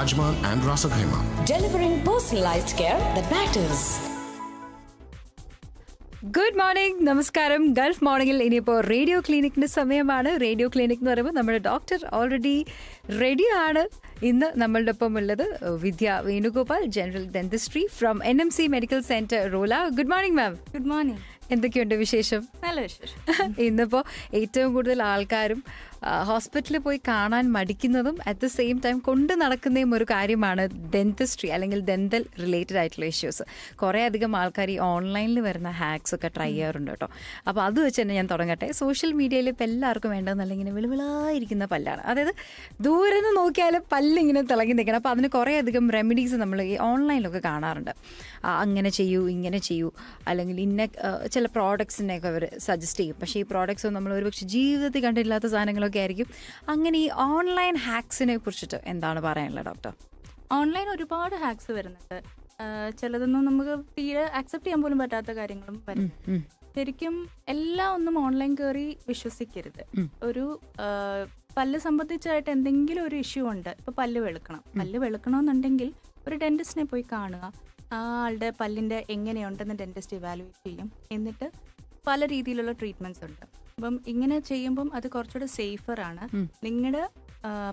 Ajman and Rasa delivering personalized care that matters. Good morning നമസ്കാരം Gulf മോർണിംഗിൽ ഇനിയിപ്പോൾ radio ക്ലിനിക്കിന്റെ സമയമാണ്. റേഡിയോ ക്ലിനിക് എന്ന് പറയുമ്പോൾ നമ്മുടെ ഡോക്ടർ ഓൾറെഡി റെഡി ആണ്. ഇന്ന് നമ്മളുടെ ഒപ്പം ഉള്ളത് Vidya Venugopal general dentistry from N M C medical centre Rola good morning ma'am good morning എന്തൊക്കെയുണ്ട് വിശേഷം? നല്ല വിശേഷം. ഇന്നിപ്പോൾ ഏറ്റവും കൂടുതൽ ആൾക്കാരും ഹോസ്പിറ്റലിൽ പോയി കാണാൻ മടിക്കുന്നതും അറ്റ് ദ സെയിം ടൈം കൊണ്ട് നടക്കുന്നതും ഒരു കാര്യമാണ് ദന്തസ്ട്രി അല്ലെങ്കിൽ ദന്തൽ റിലേറ്റഡ് ആയിട്ടുള്ള ഇഷ്യൂസ് കുറേ അധികം ആൾക്കാർ ഈ ഓൺലൈനിൽ വരുന്ന ഹാക്സ് ഒക്കെ ട്രൈ ചെയ്യാറുണ്ട് കേട്ടോ. അപ്പോൾ അത് വെച്ച് തന്നെ ഞാൻ തുടങ്ങട്ടെ. സോഷ്യൽ മീഡിയയിൽ ഇപ്പോൾ എല്ലാവർക്കും വേണ്ടതെന്നല്ല ഇങ്ങനെ വിളിവിളായിരിക്കുന്ന പല്ലാണ്. അതായത് ദൂരെ നിന്ന് നോക്കിയാൽ പല്ലിങ്ങനെ തിളങ്ങി നിൽക്കണം. അപ്പോൾ അതിന് കുറേ അധികം റെമഡീസ് നമ്മൾ ഈ ഓൺലൈനിലൊക്കെ കാണാറുണ്ട്. അങ്ങനെ ചെയ്യൂ ഇങ്ങനെ ചെയ്യൂ. അല്ലെങ്കിൽ ഇന്ന ചില പ്രോഡക്ട്സിനെയൊക്കെ അവർ സജസ്റ്റ് ചെയ്യും. പക്ഷേ ഈ പ്രോഡക്ട്സ് നമ്മൾ ഒരുപക്ഷെ ജീവിതത്തിൽ കണ്ടിട്ടില്ലാത്ത സാധനങ്ങളൊക്കെ ആയിരിക്കും. അങ്ങനെ ഈ ഓൺലൈൻ ഹാക്സിനെ കുറിച്ചിട്ട് എന്താണ് പറയാനുള്ളത് ഡോക്ടർ ഓൺലൈൻ ഒരുപാട് ഹാക്സ് വരുന്നുണ്ട്. ചിലതൊന്നും നമുക്ക് തീരെ അക്സെപ്റ്റ് ചെയ്യാൻ പോലും പറ്റാത്ത കാര്യങ്ങളും വരും. ശരിക്കും എല്ലാം ഒന്നും ഓൺലൈൻ കയറി വിശ്വസിക്കരുത്. ഒരു പല്ല് സംബന്ധിച്ചായിട്ട് എന്തെങ്കിലും ഒരു ഇഷ്യൂ ഉണ്ട് ഇപ്പൊ പല്ല് വെളുക്കണം. പല്ല് വെളുക്കണമെന്നുണ്ടെങ്കിൽ ഒരു ഡെന്റിസ്റ്റിനെ പോയി കാണുക. ആ ആളുടെ പല്ലിന്റെ എങ്ങനെയുണ്ടെന്ന് ഡെന്റിസ്റ്റ് ഇവാലുവേറ്റ് ചെയ്യും. എന്നിട്ട് പല രീതിയിലുള്ള ട്രീറ്റ്മെന്റ്സ് ഉണ്ട്. അപ്പം ഇങ്ങനെ ചെയ്യുമ്പം അത് കുറച്ചുകൂടെ സേഫർ ആണ് നിങ്ങളുടെ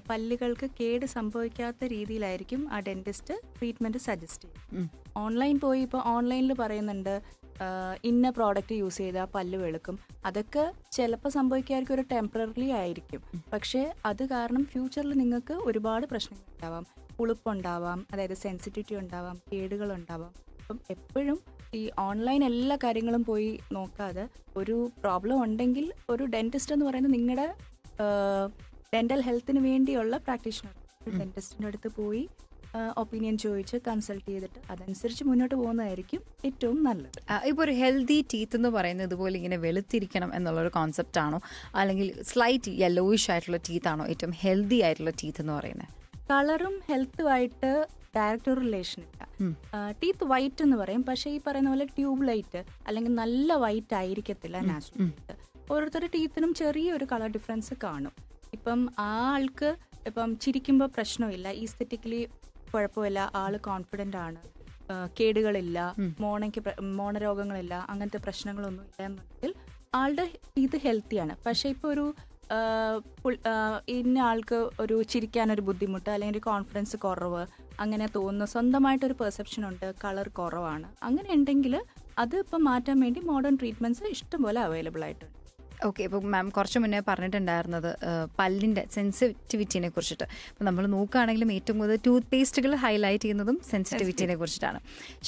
പല്ലുകൾക്ക് കേട് സംഭവിക്കാത്ത രീതിയിലായിരിക്കും ആ ഡെന്റിസ്റ്റ് ട്രീറ്റ്മെന്റ് സജസ്റ്റ് ചെയ്യും ഓൺലൈൻ പോയി ഇപ്പോൾ ഓൺലൈനിൽ പറയുന്നുണ്ട് ഇന്ന പ്രോഡക്റ്റ് യൂസ് ചെയ്താൽ പല്ല് വെളുക്കും. അതൊക്കെ ചിലപ്പോൾ സംഭവിക്കായിരിക്കും ഒരു ടെമ്പററി ആയിരിക്കും. പക്ഷേ അത് കാരണം ഫ്യൂച്ചറിൽ നിങ്ങൾക്ക് ഒരുപാട് പ്രശ്നങ്ങൾ ഉണ്ടാവാം പുളിപ്പുണ്ടാവാം അതായത് സെൻസിറ്റിവിറ്റി ഉണ്ടാവാം കേടുകൾ ഉണ്ടാവാം അപ്പം എപ്പോഴും ഈ ഓൺലൈൻ എല്ലാ കാര്യങ്ങളും പോയി നോക്കാതെ ഒരു പ്രോബ്ലം ഉണ്ടെങ്കിൽ ഒരു ഡെന്റിസ്റ്റ് എന്ന് പറയുന്നത് നിങ്ങളുടെ ഡെന്റൽ ഹെൽത്തിന് വേണ്ടിയുള്ള പ്രാക്ടീഷണർ ഡെന്റിസ്റ്റിന്റെ അടുത്ത് പോയി ഒപ്പീനിയൻ ചോദിച്ച് കൺസൾട്ട് ചെയ്തിട്ട് അതനുസരിച്ച് മുന്നോട്ട് പോകുന്നതായിരിക്കും ഏറ്റവും നല്ലത്. ഇപ്പോൾ ഒരു ഹെൽത്തി ടീത്ത് എന്ന് പറയുന്നത് ഇതുപോലെ ഇങ്ങനെ വെളുത്തിരിക്കണം എന്നുള്ളൊരു കോൺസെപ്റ്റ് ആണോ? അല്ലെങ്കിൽ സ്ലൈറ്റ് യെല്ലോയിഷ് ആയിട്ടുള്ള ടീത്ത് ആണോ ഏറ്റവും ഹെൽത്തി ആയിട്ടുള്ള ടീത്ത് എന്ന് പറയുന്നത്? കളറും ഹെൽത്തുമായിട്ട് ഡയറക്റ്റ് റിലേഷൻ ഇല്ല. ടീത്ത് വൈറ്റ് എന്ന് പറയും. പക്ഷേ ഈ പറയുന്ന പോലെ ട്യൂബ് ലൈറ്റ് അല്ലെങ്കിൽ നല്ല വൈറ്റ് ആയിരിക്കത്തില്ല നാച്ചുറൽ ഓരോരുത്തരുടെ ടീത്തിനും ചെറിയൊരു കളർ ഡിഫറൻസ് കാണും. ഇപ്പം ആ ആൾക്ക് ഇപ്പം ചിരിക്കുമ്പോൾ പ്രശ്നമില്ല. ഈസ്തെറ്റിക്കലി കുഴപ്പമില്ല. ആൾ കോൺഫിഡന്റ് ആണ്. കേടുകളില്ല. മോണയ്ക്ക് മോണരോഗങ്ങളില്ല. അങ്ങനത്തെ പ്രശ്നങ്ങളൊന്നും ഇല്ല എന്നുണ്ടെങ്കിൽ ആളുടെ ടീത്ത് ഹെൽത്തിയാണ് പക്ഷേ ഇപ്പോൾ ഒരു ഇന്ന ആൾക്ക് ഒരു ചിരിക്കാനൊരു ബുദ്ധിമുട്ട് അല്ലെങ്കിൽ ഒരു കോൺഫിഡൻസ് കുറവ് അങ്ങനെ തോന്നുന്നു. സ്വന്തമായിട്ടൊരു പെർസെപ്ഷൻ ഉണ്ട്. കളർ കുറവാണ്. അങ്ങനെ ഉണ്ടെങ്കിൽ അത് ഇപ്പം മാറ്റാൻ വേണ്ടി മോഡേൺ ട്രീറ്റ്മെന്റ്സ് ഇഷ്ടംപോലെ അവൈലബിൾ ആയിട്ടുണ്ട്. ഓക്കെ ഇപ്പോൾ മാം കുറച്ച് മുന്നേ പറഞ്ഞിട്ടുണ്ടായിരുന്നത് പല്ലിന്റെ സെൻസിറ്റിവിറ്റിനെ കുറിച്ചിട്ട്. ഇപ്പോൾ നമ്മൾ നോക്കുകയാണെങ്കിലും ഏറ്റവും കൂടുതൽ ടൂത്ത് പേസ്റ്റുകൾ ഹൈലൈറ്റ് ചെയ്യുന്നതും സെൻസിറ്റിവിറ്റിനെ കുറിച്ചിട്ടാണ്.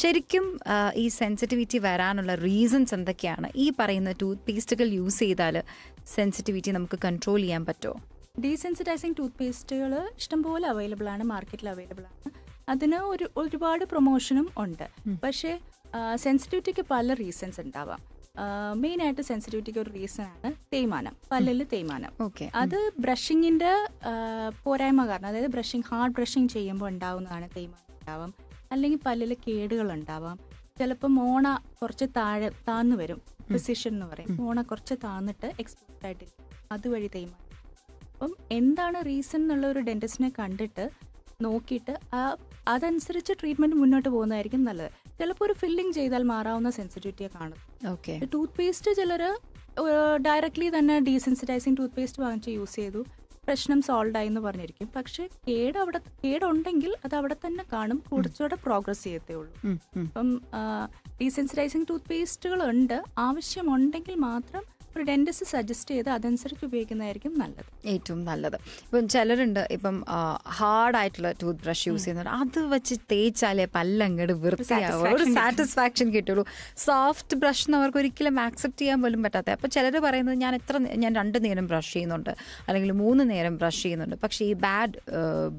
ശരിക്കും ഈ സെൻസിറ്റിവിറ്റി വരാനുള്ള റീസൺസ് എന്തൊക്കെയാണ്? ഈ പറയുന്ന ടൂത്ത് പേസ്റ്റുകൾ യൂസ് ചെയ്താൽ സെൻസിറ്റിവിറ്റി നമുക്ക് കൺട്രോൾ ചെയ്യാൻ പറ്റുമോ? ഡീസെൻസിറ്റൈസിങ് ടൂത്ത് പേസ്റ്റുകൾ ഇഷ്ടംപോലെ അവൈലബിൾ ആണ് മാർക്കറ്റിൽ അവൈലബിൾ ആണ് അതിന് ഒരു ഒരുപാട് പ്രൊമോഷനും ഉണ്ട്. പക്ഷേ സെൻസിറ്റിവിറ്റിക്ക് പല റീസൺസ് ഉണ്ടാവാം. മെയിൻ ആയിട്ട് സെൻസിറ്റിവിറ്റിക്ക് ഒരു റീസൺ ആണ് തേയ്മാനം പല്ലിൽ തേയ്മാനം. ഓക്കെ. അത് ബ്രഷിങ്ങിന്റെ പോരായ്മ കാരണം അതായത് ബ്രഷിങ് ഹാർഡ് ബ്രഷിങ് ചെയ്യുമ്പോൾ ഉണ്ടാവുന്നതാണ് തേയ്മാനം ഉണ്ടാവാം. അല്ലെങ്കിൽ പല്ലിൽ കേടുകൾ ഉണ്ടാവാം. ചിലപ്പോൾ മോണ കുറച്ച് താഴെ താന്നു വരും പൊസിഷൻ എന്ന് പറയും. മോണ കുറച്ച് താന്നിട്ട് എക്സ്പോസ് ആയിട്ടിരിക്കും. അതുവഴി തേയ്മാനം അപ്പം എന്താണ് റീസൺ എന്നുള്ള ഒരു ഡെന്റിസ്റ്റിനെ കണ്ടിട്ട് നോക്കിയിട്ട് അതനുസരിച്ച് ട്രീറ്റ്മെന്റ് മുന്നോട്ട് പോകുന്നതായിരിക്കും നല്ലത്. ചിലപ്പോൾ ഒരു ഫില്ലിംഗ് ചെയ്താൽ മാറാവുന്ന സെൻസിറ്റിവിറ്റിയെ കാണും. ഓക്കെ ടൂത്ത് പേസ്റ്റ് ചിലർ ഡയറക്ട്ലി തന്നെ ഡീസെൻസിറ്റൈസിങ് ടൂത്ത് പേസ്റ്റ് വാങ്ങിച്ച് യൂസ് ചെയ്തു. പ്രശ്നം സോൾവ് ആയി എന്ന് പറഞ്ഞിരിക്കും. പക്ഷെ കേട് അവിടെ കേടുണ്ടെങ്കിൽ അത് അവിടെ തന്നെ കാണും. കുറച്ചുകൂടെ പ്രോഗ്രസ് ചെയ്യത്തേ ഉള്ളൂ. അപ്പം ഡീസെൻസിറ്റൈസിങ് ടൂത്ത് പേസ്റ്റുകൾ ഉണ്ട്. ആവശ്യമുണ്ടെങ്കിൽ മാത്രം ഒരു ഡെന്റിസ്റ്റ് സജസ്റ്റ് ചെയ്ത് അതനുസരിച്ച് ഉപയോഗിക്കുന്നതായിരിക്കും നല്ലത്. ഏറ്റവും നല്ലത്. ഇപ്പം ചിലരുണ്ട് ഇപ്പം ഹാർഡായിട്ടുള്ള ടൂത്ത് ബ്രഷ് യൂസ് ചെയ്യുന്നവർ അത് വെച്ച് തേച്ചാലേ പല്ലങ്ങട് വൃത്തിയാവും. ഒരു സാറ്റിസ്ഫാക്ഷൻ കിട്ടുള്ളൂ. സോഫ്റ്റ് ബ്രഷ് എന്ന് അവർക്ക് ഒരിക്കലും ആക്സെപ്റ്റ് ചെയ്യാൻ പോലും പറ്റാത്ത. അപ്പോൾ ചിലർ പറയുന്നത് ഞാൻ എത്ര ഞാൻ രണ്ട് നേരം ബ്രഷ് ചെയ്യുന്നുണ്ട്. അല്ലെങ്കിൽ മൂന്ന് നേരം ബ്രഷ് ചെയ്യുന്നുണ്ട്. പക്ഷേ ഈ ബാഡ്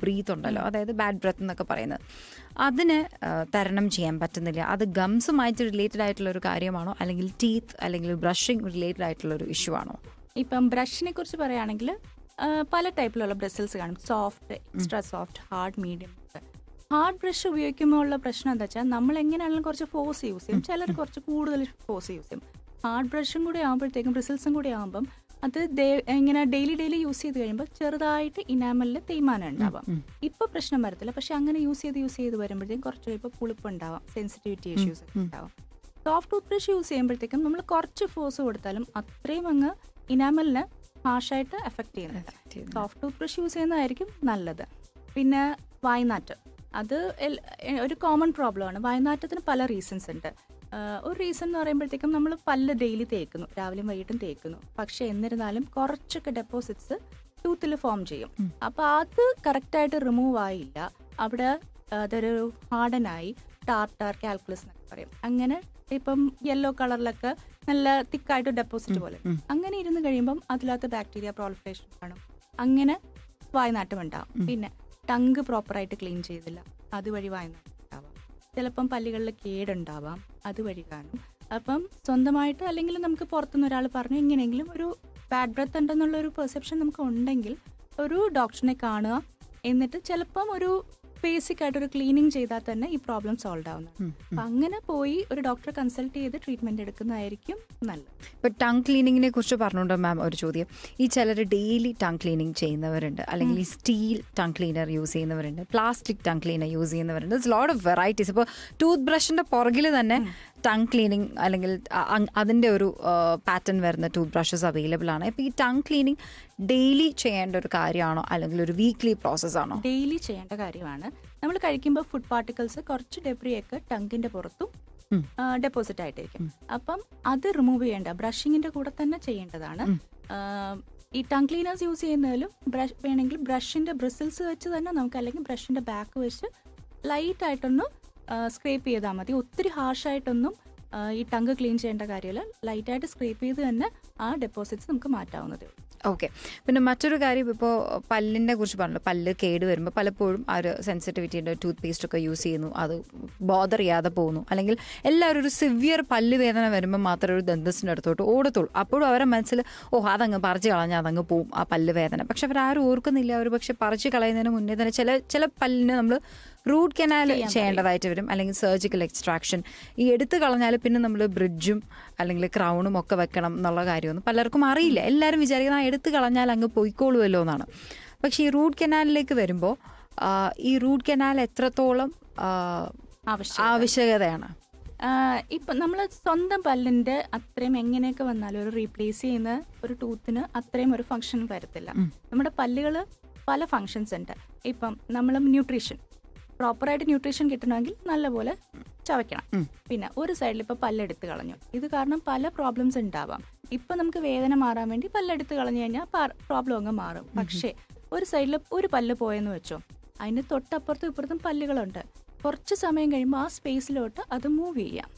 ബ്രീത്ത് ഉണ്ടല്ലോ. അതായത് ബാഡ് ബ്രത്ത് എന്നൊക്കെ പറയുന്നത്. അതിന് തരണം ചെയ്യാൻ പറ്റുന്നില്ല. അത് ഗംസുമായിട്ട് റിലേറ്റഡ് ആയിട്ടുള്ള ഒരു കാര്യമാണോ? അല്ലെങ്കിൽ ടീത്ത് അല്ലെങ്കിൽ ബ്രഷിംഗ് റിലേറ്റഡ് ആയിട്ടുള്ള ഒരു ഇഷ്യൂ ആണോ? ഇപ്പം ബ്രഷിനെ കുറിച്ച് പറയുകയാണെങ്കിൽ പല ടൈപ്പിലുള്ള ബ്രസിൽസ് കാണും. Soft extra soft hard medium hard brush ഉപയോഗിക്കുമ്പോൾ ഉള്ള പ്രശ്നം എന്താ വെച്ചാൽ നമ്മൾ എങ്ങനെയാണെങ്കിലും കുറച്ച് ഫോഴ്സ് യൂസ് ചെയ്യും. ചിലർ കുറച്ച് കൂടുതൽ ഫോഴ്സ് യൂസ് ചെയ്യും. ഹാർഡ് ബ്രഷും കൂടി ആകുമ്പോഴത്തേക്കും ബ്രിസിൽസും കൂടി ആകുമ്പം അത് ഇങ്ങനെ ഡെയിലി ഡെയിലി യൂസ് ചെയ്ത് കഴിയുമ്പോൾ ചെറുതായിട്ട് ഇനാമലിൽ തേയ്മാനം ഉണ്ടാവാം. ഇപ്പൊ പ്രശ്നം വരത്തില്ല. പക്ഷെ അങ്ങനെ യൂസ് ചെയ്ത് യൂസ് ചെയ്ത് വരുമ്പോഴത്തേക്കും കുറച്ച് കഴിയുമ്പോൾ പുളിപ്പ് ഉണ്ടാവാം സെൻസിറ്റിവിറ്റി ഇഷ്യൂസ് ഒക്കെ ഉണ്ടാവാം. സോഫ്റ്റ് ടൂത്ത് ബ്രഷ് യൂസ് ചെയ്യുമ്പോഴത്തേക്കും നമ്മൾ കുറച്ച് ഫോഴ്സ് കൊടുത്താലും അത്രയും അങ്ങ് ഇനാമലിന് ഹാഷായിട്ട് എഫക്ട് ചെയ്യുന്നില്ല. സോഫ്റ്റ് ടൂത്ത് ബ്രഷ് യൂസ് ചെയ്യുന്നതായിരിക്കും നല്ലത്. പിന്നെ വായ്നാറ്റം. അത് ഒരു കോമൺ പ്രോബ്ലം ആണ്. വായ്നാറ്റത്തിന് പല റീസൺസ് ഉണ്ട്. ഒരു റീസൺ എന്ന് പറയുമ്പോഴത്തേക്കും നമ്മൾ പല്ല് ഡെയിലി തേക്കുന്നു. രാവിലെയും വൈകിട്ടും തേക്കുന്നു. പക്ഷെ എന്നിരുന്നാലും കുറച്ചൊക്കെ ഡെപ്പോസിറ്റ്സ് ടൂത്തിൽ ഫോം ചെയ്യും. അപ്പോൾ അത് കറക്റ്റായിട്ട് റിമൂവ് ആയില്ല. അവിടെ അതൊരു ഹാർഡനായി ടാർട്ടാർ കാൽക്കുലസ് എന്നൊക്കെ പറയും. അങ്ങനെ ഇപ്പം യെല്ലോ കളറിലൊക്കെ നല്ല തിക്കായിട്ട് ഡെപ്പോസിറ്റ് പോലെ. അങ്ങനെ ഇരുന്ന് കഴിയുമ്പം അതിലകത്ത് ബാക്ടീരിയ പ്രോളിഫറേഷൻ കാണും. അങ്ങനെ വായനാട്ടം ഉണ്ടാവും. പിന്നെ ടങ്ക് പ്രോപ്പറായിട്ട് ക്ലീൻ ചെയ്തില്ല. അതുവഴി വായനാട്ടം. ചിലപ്പം പല്ലുകളിൽ കേടുണ്ടാവാം അതുവഴി കാണും. അപ്പം സ്വന്തമായിട്ട് അല്ലെങ്കിൽ നമുക്ക് പുറത്തുനിന്ന് ഒരാൾ പറഞ്ഞു എങ്ങനെയെങ്കിലും ഒരു ബാഡ് ബ്രത്ത് ഉണ്ടെന്നുള്ള ഒരു പെർസെപ്ഷൻ നമുക്ക് ഉണ്ടെങ്കിൽ ഒരു ഡോക്ടറിനെ കാണുക. എന്നിട്ട് ചിലപ്പം ഒരു ബേസിക് ആയിട്ട് ഒരു ക്ലീനിങ് ചെയ്താൽ തന്നെ ഈ പ്രോബ്ലം സോൾവ് ആവുന്നത്. അപ്പം അങ്ങനെ പോയി ഒരു ഡോക്ടറെ കൺസൾട്ട് ചെയ്ത് ട്രീറ്റ്മെന്റ് എടുക്കുന്നതായിരിക്കും നല്ലത്. ഇപ്പൊ ടങ് ക്ലീനിങ്ങിനെ കുറിച്ച് പറഞ്ഞുകൊണ്ട് മാം ഒരു ചോദ്യം. ഈ ചിലർ ഡെയിലി ടങ് ക്ലീനിങ് ചെയ്യുന്നവരുണ്ട്. അല്ലെങ്കിൽ ഈ സ്റ്റീൽ ടങ് ക്ലീനർ യൂസ് ചെയ്യുന്നവരുണ്ട്. പ്ലാസ്റ്റിക് ടങ് ക്ലീനർ യൂസ് ചെയ്യുന്നവരുണ്ട്. ലോട്ട് ഓഫ് വെറൈറ്റീസ് ഇപ്പോൾ ടൂത്ത് ബ്രഷിന്റെ പുറകിൽ തന്നെ ടങ് ക്ലീനിങ് അല്ലെങ്കിൽ അ- അ- അതിന്റെ ഒരു പാറ്റേൺ വരുന്ന ടൂത്ത് ബ്രഷസ് അവൈലബിൾ ആണ്. ഇപ്പോൾ ഈ ടങ് ക്ലീനിങ് ഡെയിലി ചെയ്യേണ്ട ഒരു കാര്യമാണോ? അല്ലെങ്കിൽ ഒരു വീക്ക്ലി പ്രോസസ് ആണോ? ഡെയിലി ചെയ്യേണ്ട കാര്യമാണ്. നമ്മൾ കഴിക്കുമ്പോൾ ഫുഡ് പാർട്ടിക്കിൾസ് കുറച്ച് ഡെബ്രിയൊക്കെ ടങ്കിന്റെ പുറത്തും. ഡെപ്പോസിറ്റ് ആയിട്ടിരിക്കും അപ്പം അത് റിമൂവ് ചെയ്യേണ്ട ബ്രഷിങ്ങിന്റെ കൂടെ തന്നെ ചെയ്യേണ്ടതാണ്. ഈ ടങ് ക്ലീനേഴ്സ് യൂസ് ചെയ്യുന്നതിലും ബ്രഷ് വേണമെങ്കിൽ ബ്രഷിന്റെ ബ്രിസിൽസ് വെച്ച് തന്നെ നമുക്ക് അല്ലെങ്കിൽ ബ്രഷിന്റെ ബാക്ക് വെച്ച് ലൈറ്റ് ആയിട്ടൊന്ന് സ്ക്രേപ്പ് ചെയ്താൽ മതി. ഒത്തിരി ഹാർഷായിട്ടൊന്നും ഈ ടങ്ക് ക്ലീൻ ചെയ്യേണ്ട കാര്യമില്ല. ലൈറ്റായിട്ട് സ്ക്രേപ്പ് ചെയ്ത് തന്നെ ആ ഡെപ്പോസിറ്റ്സ് നമുക്ക് മാറ്റാവുന്നതേ ഉള്ളൂ. ഓക്കെ പിന്നെ മറ്റൊരു കാര്യം ഇപ്പോൾ പല്ലിനെ കുറിച്ച് പറഞ്ഞു പല്ല് കേട് വരുമ്പോൾ പലപ്പോഴും ആ ഒരു സെൻസിറ്റിവിറ്റിയുടെ ടൂത്ത് പേസ്റ്റ് ഒക്കെ യൂസ് ചെയ്യുന്നു. അത് ബോധർ ചെയ്യാതെ പോകുന്നു. അല്ലെങ്കിൽ എല്ലാവരും ഒരു സിവിയർ പല്ല് വേദന വരുമ്പോൾ മാത്രമേ ഒരു ദന്തസിന്റെ അടുത്തോട്ട് ഓടത്തുള്ളൂ. അപ്പോഴും അവരെ മനസ്സിൽ ഓ അതങ്ങ് പറിച്ച് കളഞ്ഞാൽ അതങ്ങ് പോവും ആ പല്ല് വേദന. പക്ഷെ അവരാരും ഓർക്കുന്നില്ല. അവർ പക്ഷെ പറിച്ച് കളയുന്നതിന് മുന്നേ തന്നെ ചില ചില പല്ലിനെ നമ്മൾ റൂട്ട് കനാൽ ചെയ്യേണ്ടതായിട്ട് വരും. അല്ലെങ്കിൽ സർജിക്കൽ എക്സ്ട്രാക്ഷൻ ഈ എടുത്തു കളഞ്ഞാൽ പിന്നെ നമ്മൾ ബ്രിഡ്ജും അല്ലെങ്കിൽ ക്രൗണും ഒക്കെ വെക്കണം എന്നുള്ള കാര്യമൊന്നും പലർക്കും അറിയില്ല. എല്ലാവരും വിചാരിക്കുന്ന ആ എടുത്തു കളഞ്ഞാൽ അങ്ങ് പോയിക്കോളുമല്ലോ എന്നാണ്. പക്ഷേ ഈ റൂട്ട് കനാലിലേക്ക് വരുമ്പോൾ ഈ റൂട്ട് കനാൽ എത്രത്തോളം ആവശ്യകതയാണ്? ഇപ്പം നമ്മൾ സ്വന്തം പല്ലിന്റെ അത്രയും എങ്ങനെയൊക്കെ വന്നാലും ഒരു റീപ്ലേസ് ചെയ്യുന്ന ഒരു ടൂത്തിന് അത്രയും ഒരു ഫങ്ഷൻ വരത്തില്ല. നമ്മുടെ പല്ലുകൾ പല ഫങ്ഷൻസ് ഉണ്ട്. ഇപ്പം നമ്മൾ ന്യൂട്രീഷൻ പ്രോപ്പറായിട്ട് ന്യൂട്രീഷൻ കിട്ടണമെങ്കിൽ നല്ലപോലെ ചവയ്ക്കണം. പിന്നെ ഒരു സൈഡിൽ ഇപ്പം പല്ലെടുത്ത് കളഞ്ഞു. ഇത് കാരണം പല പ്രോബ്ലംസ് ഉണ്ടാവാം ഇപ്പം നമുക്ക് വേദന മാറാൻ വേണ്ടി പല്ലെടുത്ത് കളഞ്ഞു കഴിഞ്ഞാൽ പ്രോബ്ലം അങ്ങ് മാറും. പക്ഷേ ഒരു സൈഡിൽ ഒരു പല്ല് പോയെന്ന് വെച്ചോ അതിന് തൊട്ടപ്പുറത്തും ഇപ്പുറത്തും പല്ലുകളുണ്ട്. കുറച്ച് സമയം കഴിയുമ്പോൾ ആ സ്പേസിലോട്ട് അത് മൂവ് ചെയ്യാം.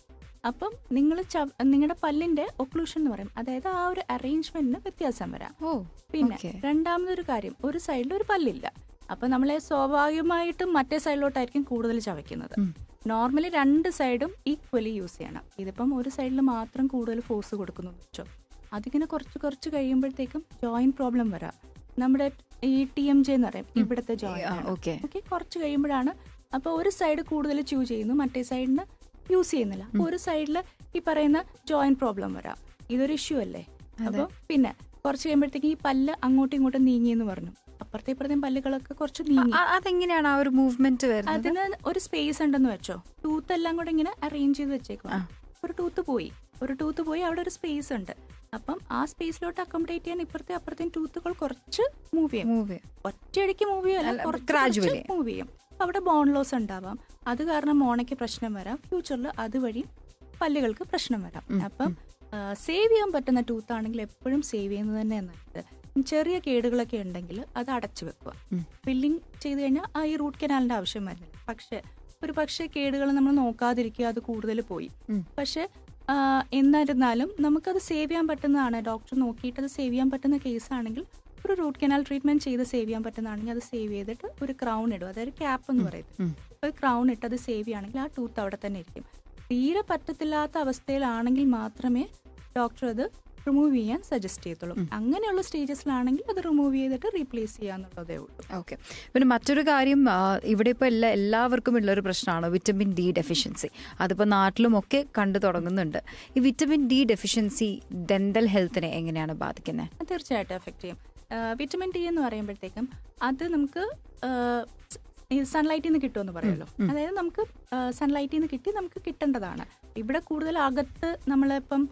അപ്പം നിങ്ങൾ നിങ്ങളുടെ പല്ലിന്റെ ഒക്ലൂഷൻ എന്ന് പറയും. അതായത് ആ ഒരു അറേഞ്ച്മെന്റിന് വ്യത്യാസം വരാം. ഓ പിന്നെ. രണ്ടാമതൊരു കാര്യം ഒരു സൈഡിൽ ഒരു പല്ലില്ല. അപ്പൊ നമ്മളെ സ്വാഭാവികമായിട്ടും മറ്റേ സൈഡിലോട്ടായിരിക്കും കൂടുതൽ ചവയ്ക്കുന്നത്. നോർമലി രണ്ട് സൈഡും ഈക്വലി യൂസ് ചെയ്യണം. ഇതിപ്പം ഒരു സൈഡിൽ മാത്രം കൂടുതൽ ഫോഴ്സ് കൊടുക്കുന്നു വെച്ചോ. അതിങ്ങനെ കുറച്ച് കുറച്ച് കഴിയുമ്പോഴത്തേക്കും ജോയിന്റ് പ്രോബ്ലം വരാം. നമ്മുടെ ഈ ടി എം ജെ എന്ന് പറയും ഇവിടുത്തെ ജോയിൻ. ഓക്കെ കുറച്ച് കഴിയുമ്പോഴാണ് അപ്പോൾ ഒരു സൈഡ് കൂടുതൽ ചൂ ചെയ്യുന്നു മറ്റേ സൈഡിന് യൂസ് ചെയ്യുന്നില്ല. അപ്പോൾ ഒരു സൈഡിൽ ഈ പറയുന്ന ജോയിന്റ് പ്രോബ്ലം വരാം. ഇതൊരു ഇഷ്യൂ അല്ലേ? അപ്പോൾ പിന്നെ കുറച്ച് കഴിയുമ്പോഴത്തേക്ക് ഈ പല്ല് അങ്ങോട്ടും ഇങ്ങോട്ടും നീങ്ങിയെന്ന് പറഞ്ഞു. അപ്പുറത്തെ ഇപ്പുറത്തെ പല്ലുകളൊക്കെ കുറച്ച് നീങ്ങി. അതെങ്ങനെയാണ് ആ ഒരു മൂവ്മെന്റ് വരുന്നത്? അതിന് ഒരു സ്പേസ് ഉണ്ടെന്ന് വെച്ചോ. ടൂത്ത് എല്ലാം കൂടെ ഇങ്ങനെ അറേഞ്ച് ചെയ്ത് വെച്ചേക്കും ഒരു ടൂത്ത് പോയി. ഒരു ടൂത്ത് പോയി അവിടെ ഒരു സ്പേസ് ഉണ്ട്. അപ്പം ആ സ്പേസിലോട്ട് അക്കോമഡേറ്റ് ചെയ്യാൻ ഇപ്പുറത്തെ അപ്പുറത്തെ ടൂത്തുകൾ കുറച്ച് മൂവ് ചെയ്യും. മൂവ് ഒറ്റയടിക്ക് മൂവ് ചെയ്യും. മൂവ് ചെയ്യും. അവിടെ ബോൺ ലോസ് ഉണ്ടാവാം. അത് കാരണം മോണയ്ക്ക് പ്രശ്നം വരാം. ഫ്യൂച്ചറിൽ അതുവഴി പല്ലുകൾക്ക് പ്രശ്നം വരാം. അപ്പം സേവ് ചെയ്യാൻ പറ്റുന്ന ടൂത്ത് ആണെങ്കിൽ എപ്പോഴും സേവ് ചെയ്യുന്നത് തന്നെ നല്ലത്. ചെറിയ കേടുകളൊക്കെ ഉണ്ടെങ്കിൽ അത് അടച്ചു വെക്കുക. ഫില്ലിംഗ് ചെയ്ത് കഴിഞ്ഞാൽ ആ ഈ റൂട്ട് കനാലിന്റെ ആവശ്യം വരുന്നില്ല. പക്ഷെ ഒരു പക്ഷേ കേടുകൾ നമ്മൾ നോക്കാതിരിക്കുക അത് കൂടുതൽ പോയി. പക്ഷെ എന്നിരുന്നാലും നമുക്കത് സേവ് ചെയ്യാൻ പറ്റുന്നതാണ്. ഡോക്ടർ നോക്കിയിട്ട് അത് സേവ് ചെയ്യാൻ പറ്റുന്ന കേസ് ആണെങ്കിൽ ഒരു റൂട്ട് കനാൽ ട്രീറ്റ്മെന്റ് ചെയ്ത് സേവ് ചെയ്യാൻ പറ്റുന്നതാണെങ്കിൽ അത് സേവ് ചെയ്തിട്ട് ഒരു ക്രൗൺ ഇടും അതായത് ക്യാപ്പ് എന്ന് പറയുന്നത് ഒരു ക്രൗൺ ഇട്ട് അത് സേവ് ചെയ്യുകയാണെങ്കിൽ ആ ടൂത്ത് അവിടെ തന്നെ ഇരിക്കും. തീരെ പറ്റത്തില്ലാത്ത അവസ്ഥയിലാണെങ്കിൽ മാത്രമേ ഡോക്ടർ അത് റിമൂവ് ചെയ്യാൻ സജസ്റ്റ് ചെയ്യത്തുള്ളൂ. അങ്ങനെയുള്ള സ്റ്റേജസിലാണെങ്കിൽ അത് റിമൂവ് ചെയ്തിട്ട് റീപ്ലേസ് ചെയ്യാന്നുള്ളതേ ഉള്ളൂ. ഓക്കെ പിന്നെ മറ്റൊരു കാര്യം ഇവിടെ ഇപ്പോൾ എല്ലാ എല്ലാവർക്കും ഉള്ളൊരു പ്രശ്നമാണ് വിറ്റമിൻ ഡി ഡെഫിഷ്യൻസി അതിപ്പോൾ നാട്ടിലുമൊക്കെ കണ്ടു തുടങ്ങുന്നുണ്ട്. ഈ വിറ്റമിൻ ഡി ഡെഫിഷ്യൻസി ഡെന്റൽ ഹെൽത്തിനെ എങ്ങനെയാണ് ബാധിക്കുന്നത് തീർച്ചയായിട്ടും എഫക്റ്റ് ചെയ്യും. വിറ്റമിൻ ഡി എന്ന് പറയുമ്പോഴത്തേക്കും അത് നമുക്ക് സൺലൈറ്റിൽ നിന്ന് കിട്ടുമെന്ന് പറയുമല്ലോ. അതായത് നമുക്ക് സൺലൈറ്റിൽ നിന്ന് കിട്ടി നമുക്ക് കിട്ടേണ്ടതാണ്. ഇവിടെ കൂടുതൽ അകത്ത് നമ്മളിപ്പം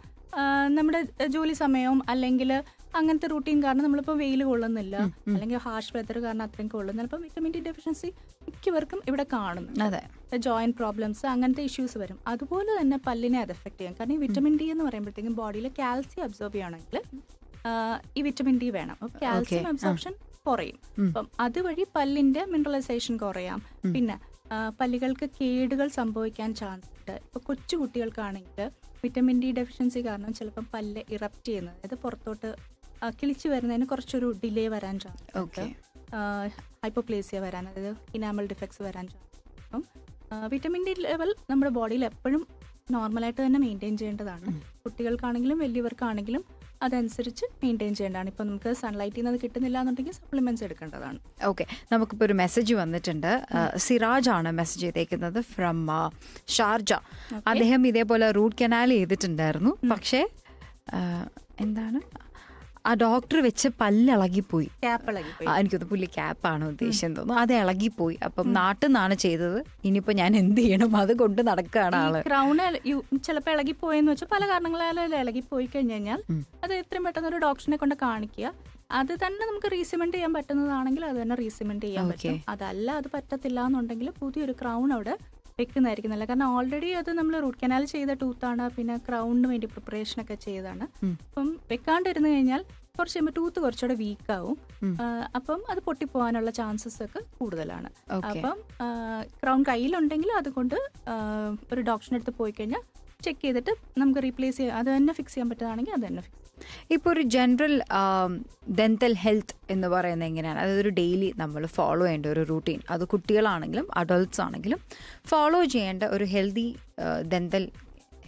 നമ്മുടെ ജോലി സമയവും അല്ലെങ്കിൽ അങ്ങനത്തെ റൂട്ടീൻ കാരണം നമ്മളിപ്പോൾ വെയിൽ കൊള്ളുന്നില്ല. അല്ലെങ്കിൽ ഹാഷ് വെതർ കാരണം അത്രയും കൊള്ളുന്നില്ല. അപ്പം വിറ്റമിൻ ഡി ഡെഫിഷ്യൻസി മിക്കവർക്കും ഇവിടെ കാണുന്നു അതെ. ജോയിന്റ് പ്രോബ്ലംസ് അങ്ങനത്തെ ഇഷ്യൂസ് വരും. അതുപോലെ തന്നെ പല്ലിനെ അത് എഫക്ട് ചെയ്യാം. കാരണം ഈ വിറ്റമിൻ ഡി എന്ന് പറയുമ്പോഴത്തേക്കും ബോഡിയിൽ കാൽസ്യം അബ്സോർബ് ചെയ്യണമെങ്കിൽ ഈ വിറ്റമിൻ ഡി വേണം. അപ്പോൾ കാൽസ്യം. അബ്സോർപ്ഷൻ കുറയും. അപ്പം അതുവഴി പല്ലിന്റെ മിനറലൈസേഷൻ കുറയാം. പിന്നെ പല്ലികൾക്ക് കേടുകൾ സംഭവിക്കാൻ ചാൻസ് ഉണ്ട്. ഇപ്പൊ കൊച്ചു കുട്ടികൾക്കാണെങ്കിൽ വിറ്റമിൻ ഡി ഡെഫിഷ്യൻസി കാരണം ചിലപ്പം പല്ല് ഇറപ്റ്റ് ചെയ്യുന്നത്. അതായത് പുറത്തോട്ട് കിളിച്ച് വരുന്നതിന് കുറച്ചൊരു ഡിലേ വരാൻ ചാൻസ് ഓക്കെ. ഹൈപ്പോപ്ലേസിയ വരാൻ അതായത് ഇനാമൽ ഡിഫക്ട്സ് വരാൻ ചാൻസ് അപ്പം വിറ്റമിൻ ഡി ലെവൽ നമ്മുടെ ബോഡിയിൽ എപ്പോഴും നോർമലായിട്ട് തന്നെ മെയിന്റെയിൻ ചെയ്യേണ്ടതാണ്. കുട്ടികൾക്കാണെങ്കിലും വലിയവർക്കാണെങ്കിലും അതനുസരിച്ച് മെയിന്റെയിൻ ചെയ്യേണ്ടതാണ്. ഇപ്പം നമുക്ക് സൺലൈറ്റിൽ നിന്ന് കിട്ടുന്നില്ല എന്നുണ്ടെങ്കിൽ സപ്ലിമെന്റ്സ് എടുക്കേണ്ടതാണ്. ഓക്കെ നമുക്കിപ്പോൾ ഒരു മെസ്സേജ് വന്നിട്ടുണ്ട്. സിറാജ് ആണ് മെസ്സേജ് ചെയ്തേക്കുന്നത് ഫ്രം ഷാർജ. അദ്ദേഹം ഇതേപോലെ റൂട്ട് കനാൽ ചെയ്തിട്ടുണ്ടായിരുന്നു. പക്ഷേ എന്താണ്? ആ ഡോക്ടർ വെച്ച് പല്ല് ഇളകിപ്പോയി ക്യാപ്പ് ഇളകി ആ, എനിക്കൊന്ന് പുള്ളി ക്യാപ്പാണ് ഉദ്ദേശം തോന്നുന്നു. അത് ഇളകിപ്പോയി. അപ്പം നാട്ടിൽ നിന്നാണ് ചെയ്തത്. ഇനിയിപ്പോൾ ഞാൻ എന്ത് ചെയ്യണം? അത് കൊണ്ട് നടക്കുകയാണ് ആൾ. ക്രൗൺ ചിലപ്പോൾ ഇളകിപ്പോയെന്ന് വെച്ചാൽ പല കാരണങ്ങളാലും ഇളകിപ്പോയി കഴിഞ്ഞ് കഴിഞ്ഞാൽ അത് എത്രയും പെട്ടെന്ന് ഒരു ഡോക്ടറിനെ കൊണ്ട് കാണിക്കുക. അത് തന്നെ നമുക്ക് റീസിമെന്റ് ചെയ്യാൻ പറ്റുന്നതാണെങ്കിൽ അത് തന്നെ റീസിമെന്റ് ചെയ്യാൻ പറ്റും. അതല്ല അത് പറ്റത്തില്ല എന്നുണ്ടെങ്കിൽ പുതിയൊരു ക്രൗൺ അവിടെ വെക്കുന്നതായിരിക്കും നല്ല കാരണം ഓൾറെഡി അത് നമ്മൾ റൂട്ട് കനാൽ ചെയ്ത ടൂത്താണ് പിന്നെ ക്രൗണിന് വേണ്ടി പ്രിപ്പറേഷൻ ഒക്കെ ചെയ്തതാണ്. അപ്പം വെക്കാണ്ടിരുന്നു കഴിഞ്ഞാൽ കുറച്ച് കഴിയുമ്പോൾ ടൂത്ത് കുറച്ചുകൂടെ വീക്കാവും അപ്പം അത് പൊട്ടിപ്പോകാനുള്ള ചാൻസസ് ഒക്കെ കൂടുതലാണ്. അപ്പം ക്രൗൺ കയ്യിലുണ്ടെങ്കിൽ അതുകൊണ്ട് ഒരു ഡോക്ടറിനടുത്ത് പോയി കഴിഞ്ഞാൽ ചെക്ക് ചെയ്തിട്ട് നമുക്ക് റീപ്ലേസ് ചെയ്യാം. അത് തന്നെ ഫിക്സ് ചെയ്യാൻ പറ്റുന്നതാണെങ്കിൽ അത് തന്നെ ഫിക്സ് ഇപ്പോൾ ഒരു ജനറൽ ഡെന്റൽ ഹെൽത്ത് എന്ന് പറയുന്നത് എങ്ങനെയാണ്? അതായത് ഒരു ഡെയിലി നമ്മൾ ഫോളോ ചെയ്യേണ്ട ഒരു റൂട്ടീൻ അത് കുട്ടികളാണെങ്കിലും അഡൾട്ട്സ് ആണെങ്കിലും ഫോളോ ചെയ്യേണ്ട ഒരു ഹെൽത്തി ഡെന്റൽ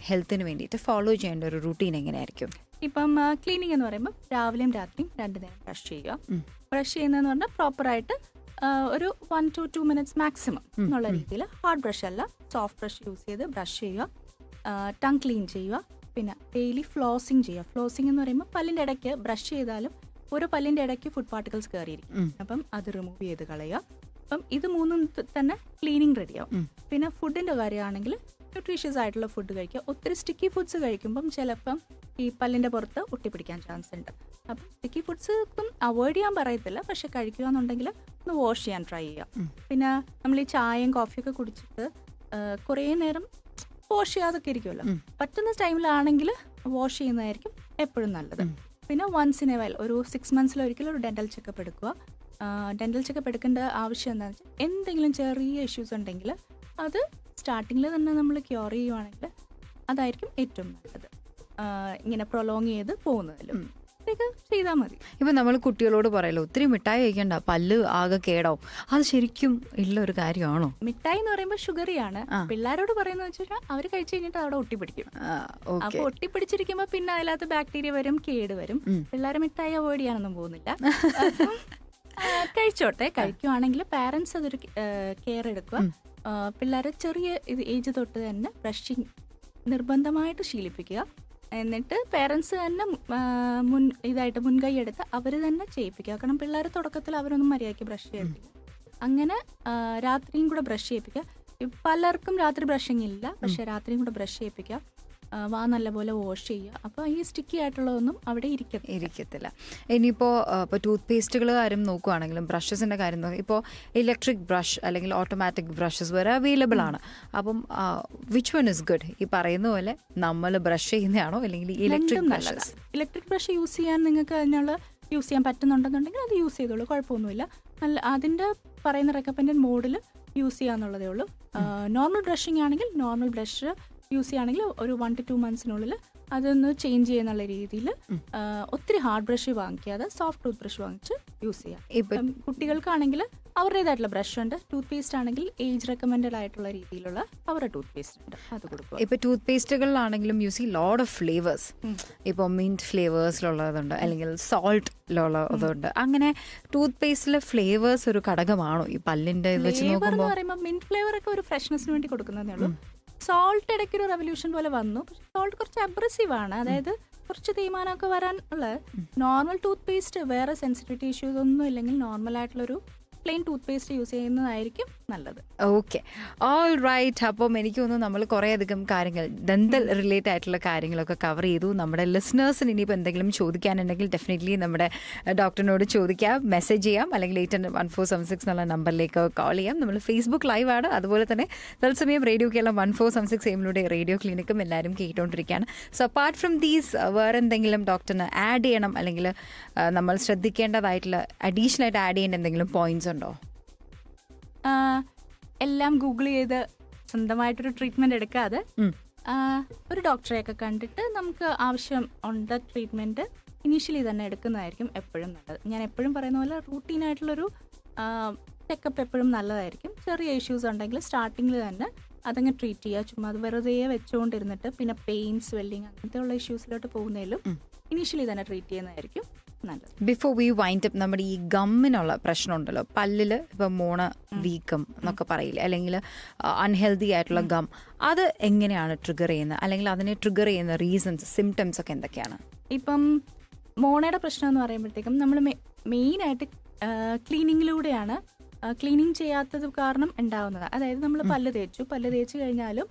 ഹെൽത്തിന് വേണ്ടിയിട്ട് ഫോളോ ചെയ്യേണ്ട ഒരു റൂട്ടീൻ എങ്ങനെയായിരിക്കും? ഇപ്പം ക്ലീനിങ് എന്ന് പറയുമ്പോൾ രാവിലെയും രാത്രിയും രണ്ട് നേരം ബ്രഷ് ചെയ്യുക. ബ്രഷ് ചെയ്യുന്നതെന്ന് പറഞ്ഞാൽ പ്രോപ്പറായിട്ട് ഒരു one two two minutes maximum എന്നുള്ള രീതിയിൽ ഹാർഡ് ബ്രഷ് അല്ല സോഫ്റ്റ് ബ്രഷ് യൂസ് ചെയ്ത് ബ്രഷ് ചെയ്യുക ടങ് ക്ലീൻ ചെയ്യുക പിന്നെ ഡെയിലി ഫ്ലോസിങ് ചെയ്യുക. ഫ്ലോസിങ് എന്ന് പറയുമ്പോൾ പല്ലിന്റെ ഇടയ്ക്ക് ബ്രഷ് ചെയ്താലും ഓരോ പല്ലിന്റെ ഇടയ്ക്ക് ഫുഡ് പാർട്ടിക്കിൾസ് കയറിയിരിക്കും അപ്പം അത് റിമൂവ് ചെയ്ത് കളയുക. അപ്പം ഇത് മൂന്നും തന്നെ ക്ലീനിങ് റെഡിയാവും പിന്നെ ഫുഡിന്റെ കാര്യമാണെങ്കിൽ ന്യൂട്രീഷ്യസ് ആയിട്ടുള്ള ഫുഡ് കഴിക്കുക. ഒത്തിരി സ്റ്റിക്കി ഫുഡ്സ് കഴിക്കുമ്പം ചിലപ്പം ഈ പല്ലിന്റെ പുറത്ത് ഒട്ടിപ്പിടിക്കാൻ ചാൻസ് ഉണ്ട്. അപ്പം സ്റ്റിക്കി ഫുഡ്സ് ഒന്നും അവോയ്ഡ് ചെയ്യാൻ പറയത്തില്ല. പക്ഷെ കഴിക്കുക എന്നുണ്ടെങ്കിൽ ഒന്ന് വാഷ് ചെയ്യാൻ ട്രൈ ചെയ്യുക. പിന്നെ നമ്മൾ ഈ ചായയും കോഫിയൊക്കെ കുടിച്ചിട്ട് കുറേ നേരം വാഷ് ചെയ്യാതൊക്കെ ഇരിക്കുമല്ലോ. പറ്റുന്ന ടൈമിലാണെങ്കിൽ വാഷ് ചെയ്യുന്നതായിരിക്കും എപ്പോഴും നല്ലത്. പിന്നെ വൺസ് ഇൻ എ വൈൽ ഒരു സിക്സ് മന്ത്സിൽ ഒരിക്കലും ഒരു ഡെന്റൽ ചെക്കപ്പ് എടുക്കുക. ഡെന്റൽ ചെക്കപ്പ് എടുക്കേണ്ട ആവശ്യം എന്താണെന്ന് വെച്ചാൽ എന്തെങ്കിലും ചെറിയ ഇഷ്യൂസ് ഉണ്ടെങ്കിൽ അത് സ്റ്റാർട്ടിങ്ങിൽ തന്നെ നമ്മൾ ക്യൂർ ചെയ്യുവാണെങ്കിൽ അതായിരിക്കും ഏറ്റവും നല്ലത്. ഇങ്ങനെ പ്രൊലോങ് ചെയ്ത് പോകുന്നതിലും. ചെയ്താൽ മതി. ഇപ്പം നമ്മൾ കുട്ടികളോട് പറയല്ലോ ഒത്തിരി മിഠായി കഴിക്കണ്ട പല്ല് ആകെ കേടാവും. അത് ശരിക്കും ഉള്ള ഒരു കാര്യമാണോ? മിഠായി എന്ന് പറയുമ്പോൾ ഷുഗറിയാണ് പിള്ളേരോട് പറയുന്നത് വെച്ചാൽ അവർ കഴിച്ചു കഴിഞ്ഞിട്ട് അവിടെ ഒട്ടിപ്പിടിക്കും. അപ്പൊ ഒട്ടിപ്പിടിച്ചിരിക്കുമ്പോ പിന്നെ അതിനകത്ത് ബാക്ടീരിയ വരും കേട് വരും. പിള്ളേരെ മിഠായി അവോയ്ഡ് ചെയ്യാനൊന്നും പോകുന്നില്ല. കഴിച്ചോട്ടെ. കഴിക്കുവാണെങ്കിൽ പാരന്റ്സ് അതൊരു കെയർ എടുക്കുക. പിള്ളേരെ ചെറിയ ഏജ് തൊട്ട് തന്നെ ബ്രഷിങ് നിർബന്ധമായിട്ട് ശീലിപ്പിക്കുക. എന്നിട്ട് പേരൻസ് തന്നെ മുൻ ഇതായിട്ട് മുൻകൈ എടുത്ത് അവർ തന്നെ ചെയ്യിപ്പിക്കുക കാരണം പിള്ളേർ തുടക്കത്തിൽ അവരൊന്നും മര്യാദയ്ക്ക് ബ്രഷ് ചെയ്യത്തില്ല അങ്ങനെ രാത്രിയും കൂടെ ബ്രഷ് ചെയ്യിപ്പിക്കുക. പലർക്കും രാത്രി ബ്രഷിങ് ഇല്ല. പക്ഷെ രാത്രിയും കൂടെ ബ്രഷ് ചെയ്യിപ്പിക്കുക. വാ നല്ലപോലെ വാഷ് ചെയ്യുക. അപ്പോൾ ഈ സ്റ്റിക്കി ആയിട്ടുള്ളതൊന്നും അവിടെ ഇരിക്കത്തില്ല. ഇരിക്കത്തില്ല. ഇനിയിപ്പോൾ ഇപ്പോൾ ടൂത്ത് പേസ്റ്റുകൾ കാര്യം നോക്കുവാണെങ്കിലും ബ്രഷസിന്റെ കാര്യം നോക്കുക ഇപ്പോൾ ഇലക്ട്രിക് ബ്രഷ് അല്ലെങ്കിൽ ഓട്ടോമാറ്റിക് ബ്രഷസ് വരെ അവൈലബിൾ ആണ്. അപ്പം വിച്ച് വൺ ഇസ് ഗുഡ് ഈ പറയുന്ന പോലെ നമ്മൾ ബ്രഷ് ചെയ്യുന്നതാണോ അല്ലെങ്കിൽ electric brushes electric brush use ചെയ്യാൻ നിങ്ങൾക്ക് അതിനുള്ള യൂസ് ചെയ്യാൻ പറ്റുന്നുണ്ടെന്നുണ്ടെങ്കിൽ അത് യൂസ് ചെയ്തോളൂ. കുഴപ്പമൊന്നുമില്ല. നല്ല അതിന്റെ പറയുന്ന റെക്കമെൻഡഡ് മോഡിൽ യൂസ് ചെയ്യാന്നുള്ളതേ ഉള്ളൂ. നോർമൽ ബ്രഷിംഗ് ആണെങ്കിൽ നോർമൽ ബ്രഷ് യൂസ് ചെയ്യുകയാണെങ്കിൽ ഒരു വൺ ടു ടു മന്ത്സിനുള്ളിൽ അതൊന്ന് ചേഞ്ച് ചെയ്യുന്നുള്ള രീതിയിൽ ഒത്തിരി ഹാർഡ് ബ്രഷ് വാങ്ങിക്കാതെ സോഫ്റ്റ് ടൂത്ത് ബ്രഷ് വാങ്ങിച്ച് യൂസ് ചെയ്യാം. കുട്ടികൾക്കാണെങ്കിൽ അവരുടേതായിട്ടുള്ള ബ്രഷ് ഉണ്ട്. ടൂത്ത് പേസ്റ്റ് ആണെങ്കിൽ ഏജ് റെക്കമെൻഡഡ് ആയിട്ടുള്ള രീതിയിലുള്ള അവരുടെ ടൂത്ത് പേസ്റ്റ് ഉണ്ട്. അത് കൊടുക്കുക. ഇപ്പൊ ടൂത്ത് പേസ്റ്റുകളിലാണെങ്കിലും യൂസ് ചെയ്യും ലോഡ് ഓഫ് ഫ്ലേവേഴ്സ് ഇപ്പൊ ഇപ്പോൾ മിന്റ് ഫ്ലേവേഴ്സിലുള്ളതുണ്ട് അല്ലെങ്കിൽ സോൾട്ടിലുള്ളതുണ്ട് അങ്ങനെ ടൂത്ത് പേസ്റ്റിലെ ഫ്ലേവേഴ്സ് ഒരു ഘടകമാണോ? ഈ പല്ലിന്റെ വെച്ച് നോക്കുമ്പോൾ പറയുമ്പോൾ മിന്റ് ഫ്ലേവർ ഒക്കെ ഒരു ഫ്രഷ്നെസ്സിന് വേണ്ടി കൊടുക്കുന്നതേ ഉള്ളൂ. സോൾട്ട് ഇടയ്ക്ക് ഒരു റെവല്യൂഷൻ പോലെ വന്നു. പക്ഷെ സോൾട്ട് കുറച്ച് അഗ്രസീവ് ആണ്. അതായത് കുറച്ച് തീരുമാനമൊക്കെ വരാൻ ഉള്ള നോർമൽ ടൂത്ത് പേസ്റ്റ് വേറെ സെൻസിറ്റിവിറ്റി ഇഷ്യൂസ് ഒന്നും ഇല്ലെങ്കിൽ നോർമൽ ആയിട്ടുള്ളൊരു പ്ലെയിൻ ടൂത്ത് പേസ്റ്റ് യൂസ് ചെയ്യുന്നതായിരിക്കും നല്ലത്. ഓക്കെ. ഓൾ റൈറ്റ് അപ്പം എനിക്ക് തോന്നുന്നു നമ്മൾ കുറേ അധികം കാര്യങ്ങൾ ദന്തൽ റിലേറ്റഡ് ആയിട്ടുള്ള കാര്യങ്ങളൊക്കെ കവർ ചെയ്തു. നമ്മുടെ ലിസണേഴ്സിന് ഇനിയിപ്പോൾ എന്തെങ്കിലും ചോദിക്കാനുണ്ടെങ്കിൽ ഡെഫിനറ്റ്ലി നമ്മുടെ ഡോക്ടറിനോട് ചോദിക്കാം. മെസ്സേജ് ചെയ്യാം. അല്ലെങ്കിൽ eight one four seven six എന്നുള്ള നമ്പറിലേക്ക് കോൾ ചെയ്യാം. നമ്മൾ ഫേസ്ബുക്ക് ലൈവ് ആണ്. അതുപോലെ തന്നെ തത്സമയം radio Keralam one four seven six എമ്മിലൂടെ radio ക്ലിനിക്കും എല്ലാവരും കേട്ടുകൊണ്ടിരിക്കുകയാണ് സോ അപ്പാർട്ട് ഫ്രം ദീസ് വേറെ എന്തെങ്കിലും ഡോക്ടറിന് ആഡ് ചെയ്യണം അല്ലെങ്കിൽ നമ്മൾ ശ്രദ്ധിക്കേണ്ടതായിട്ടുള്ള അഡീഷണൽ ആയിട്ട് ആഡ് ചെയ്യേണ്ട എന്തെങ്കിലും പോയിന്റ്സ് ആ, എല്ലാം ഗൂഗിൾ ചെയ്ത് സ്വന്തമായിട്ടൊരു ട്രീറ്റ്മെന്റ് എടുക്കാതെ ഒരു ഡോക്ടറെ ഒരു ഡോക്ടറെയൊക്കെ കണ്ടിട്ട് നമുക്ക് ആവശ്യം ഉണ്ട് ട്രീറ്റ്മെന്റ് ഇനീഷ്യലി തന്നെ എടുക്കുന്നതായിരിക്കും എപ്പോഴും നല്ലത്. ഞാൻ എപ്പോഴും പറയുന്ന പോലെ റൂട്ടീൻ ആയിട്ടുള്ളൊരു ചെക്കപ്പ് എപ്പോഴും നല്ലതായിരിക്കും. ചെറിയ ഇഷ്യൂസ് ഉണ്ടെങ്കിൽ സ്റ്റാർട്ടിങ്ങിൽ തന്നെ അതങ്ങ് ട്രീറ്റ് ചെയ്യുക. ചുമ്മാ അത് വെറുതെ വെച്ചുകൊണ്ടിരുന്നിട്ട് പിന്നെ പെയിൻ സ്വെല്ലിങ് അങ്ങനത്തെ ഉള്ള ഇഷ്യൂസിലോട്ട് പോകുന്നതിലും ഇനീഷ്യലി തന്നെ ട്രീറ്റ് ചെയ്യുന്നതായിരിക്കും. ബിഫോർ വി വൈൻഡ് അപ്പ് നമ്മുടെ ഈ ഗമ്മിനുള്ള പ്രശ്നമുണ്ടല്ലോ. പല്ലിൽ ഇപ്പം മോണ വീക്കം എന്നൊക്കെ പറയില്ല? അല്ലെങ്കിൽ അൺഹെൽതി ആയിട്ടുള്ള ഗം. അത് എങ്ങനെയാണ് ട്രിഗർ ചെയ്യുന്നത്? അല്ലെങ്കിൽ അതിനെ ട്രിഗർ ചെയ്യുന്ന റീസൺസ് സിംറ്റംസ് ഒക്കെ എന്തൊക്കെയാണ്? ഇപ്പം മോണയുടെ പ്രശ്നം എന്ന് പറയുമ്പോഴത്തേക്കും നമ്മൾ മെയിനായിട്ട് ക്ലീനിങ്ങിലൂടെയാണ് ക്ലീനിങ് ചെയ്യാത്തത് കാരണം ഉണ്ടാവുന്നത്. അതായത് നമ്മൾ പല്ല് തേച്ചു. പല്ല് തേച്ച് കഴിഞ്ഞാലും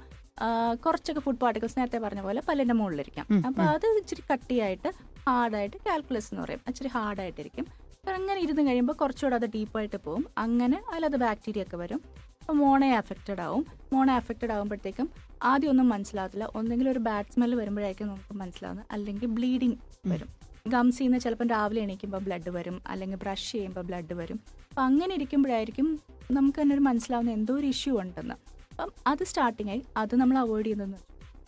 കുറച്ചൊക്കെ ഫുഡ് പാർട്ടിക്കൽസ് നേരത്തെ പറഞ്ഞ പോലെ പല്ലിന്റെ മുകളിലിരിക്കാം. അപ്പോൾ അത് ഇച്ചിരി കട്ടിയായിട്ട് ഹാർഡായിട്ട് കാൽക്കുലസ് എന്ന് പറയും. ഇച്ചിരി ഹാർഡായിട്ടിരിക്കും. അങ്ങനെ ഇരുന്ന് കഴിയുമ്പോൾ കുറച്ചുകൂടെ അത് ഡീപ്പായിട്ട് പോകും അങ്ങനെ അതിലത് ബാക്ടീരിയ ഒക്കെ വരും. അപ്പോൾ മോണെ അഫക്റ്റഡ് ആവും. മോണെ അഫക്റ്റഡ് ആകുമ്പോഴത്തേക്കും ആദ്യം ഒന്നും മനസ്സിലാവത്തില്ല ഒന്നെങ്കിലും ഒരു ബാഡ് സ്മെൽ വരുമ്പോഴായിരിക്കും നമുക്ക് മനസ്സിലാവുന്നത്. അല്ലെങ്കിൽ ബ്ലീഡിങ് വരും. ഗംസിൽ നിന്ന് ചിലപ്പം രാവിലെ എണീക്കുമ്പോൾ ബ്ലഡ് വരും. അല്ലെങ്കിൽ ബ്രഷ് ചെയ്യുമ്പോൾ ബ്ലഡ് വരും. അപ്പം അങ്ങനെ ഇരിക്കുമ്പോഴായിരിക്കും നമുക്ക് തന്നെ ഒരു മനസ്സിലാവുന്ന എന്തോ ഒരു ഇഷ്യൂ ഉണ്ടെന്ന്. അപ്പം അത് സ്റ്റാർട്ടിങ് ആയി. അത് നമ്മൾ അവോയ്ഡ് ചെയ്യുന്നതെന്ന്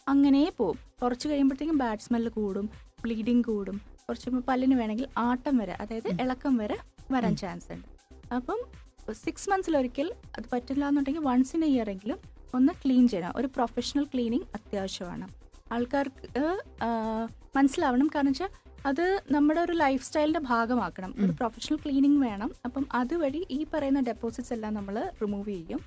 അങ്ങനെ പോവും. കുറച്ച് കഴിയുമ്പോഴത്തേക്കും ബാഡ് സ്മെല്ല് കൂടും. ബ്ലീഡിങ് കൂടും. കുറച്ച് പല്ലിന് വേണമെങ്കിൽ ആട്ടം വരെ അതായത് ഇളക്കം വരെ വരാൻ ചാൻസ് ഉണ്ട്. അപ്പം സിക്സ് മന്ത്സിലൊരിക്കൽ അത് പറ്റില്ല എന്നുണ്ടെങ്കിൽ വൺസ് ഇൻ എ ഇയർ എങ്കിലും ഒന്ന് ക്ലീൻ ചെയ്യണം. ഒരു പ്രൊഫഷണൽ ക്ലീനിങ് അത്യാവശ്യമാണ്. ആൾക്കാർക്ക് മനസ്സിലാവണം. കാരണം വെച്ചാൽ അത് നമ്മുടെ ഒരു ലൈഫ് സ്റ്റൈലിന്റെ ഭാഗമാക്കണം ഒരു പ്രൊഫഷണൽ ക്ലീനിങ് വേണം. അപ്പം അതുവഴി ഈ പറയുന്ന ഡെപ്പോസിറ്റ്സ് എല്ലാം നമ്മൾ റിമൂവ് ചെയ്യും.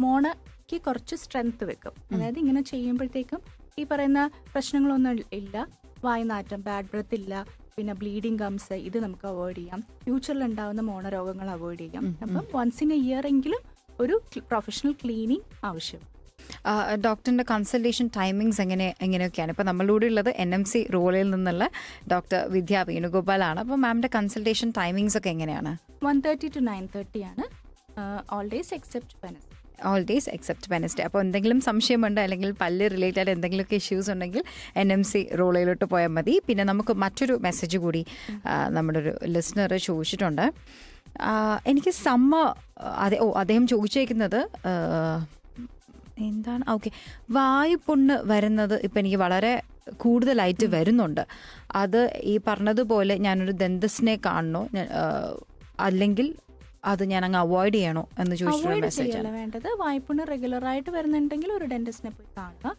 മോണയ്ക്ക് കുറച്ച് സ്ട്രെങ്ത് വെക്കും. അതായത് ഇങ്ങനെ ചെയ്യുമ്പോഴത്തേക്കും ഈ പറയുന്ന പ്രശ്നങ്ങളൊന്നും ഇല്ല. വായ്നാറ്റം ബാഡ് ബ്രത്ത് ഇല്ല പിന്നെ ബ്ലീഡിങ് ഗംസ് ഇത് നമുക്ക് അവോയ്ഡ് ചെയ്യാം. ഫ്യൂച്ചറിൽ ഉണ്ടാകുന്ന മോണ രോഗങ്ങൾ അവോയ്ഡ് ചെയ്യാം അപ്പം വൺസ് ഇൻ എ ഇയർ എങ്കിലും ഒരു പ്രൊഫഷണൽ ക്ലീനിങ് ആവശ്യം. ഡോക്ടറിന്റെ കൺസൾട്ടേഷൻ ടൈമിങ്സ് എങ്ങനെ എങ്ങനെയൊക്കെയാണ്? ഇപ്പൊ നമ്മളുടെ ഉള്ളത് എൻ എം സി റോളിൽ നിന്നുള്ള ഡോക്ടർ വിദ്യ വേണുഗോപാലാണ്. അപ്പോൾ മാമിന്റെ കൺസൾട്ടേഷൻ ടൈമിങ്സ് ഒക്കെ എങ്ങനെയാണ്? One thirty two nine thirty ആണ്. All days except Wednesday all days except Wednesday അപ്പോൾ എന്തെങ്കിലും സംശയമുണ്ട് അല്ലെങ്കിൽ പല്ല് റിലേറ്റഡ് എന്തെങ്കിലുമൊക്കെ ഇഷ്യൂസ് ഉണ്ടെങ്കിൽ എൻ എം സി റോളിലോട്ട് പോയാൽ മതി. പിന്നെ നമുക്ക് മറ്റൊരു മെസ്സേജ് കൂടി നമ്മുടെ ഒരു ലിസ്ണർ ചോദിച്ചിട്ടുണ്ട്. എനിക്ക് സമ്മ അതെ ഓ അദ്ദേഹം ചോദിച്ചേക്കുന്നത് എന്താണ്? ഓക്കെ വായുപുണ്ണ് വരുന്നത് ഇപ്പം എനിക്ക് വളരെ കൂടുതലായിട്ട് വരുന്നുണ്ട്. അത് ഈ പറഞ്ഞതുപോലെ ഞാനൊരു ദന്തസിനെ കാണണോ അല്ലെങ്കിൽ അത് ഞാൻ അങ്ങ് അവോയ്ഡ് ചെയ്യണോ എന്ന് ചോദിച്ചിട്ടുള്ള മെസ്സേജ് ആണ്. വേണ്ടത്. വായ്പുണ്ണ് റെഗുലർ ആയിട്ട് വരുന്നുണ്ടെങ്കിൽ ഒരു ഡെന്റിസ്റ്റിനെ പോയി കാണുക.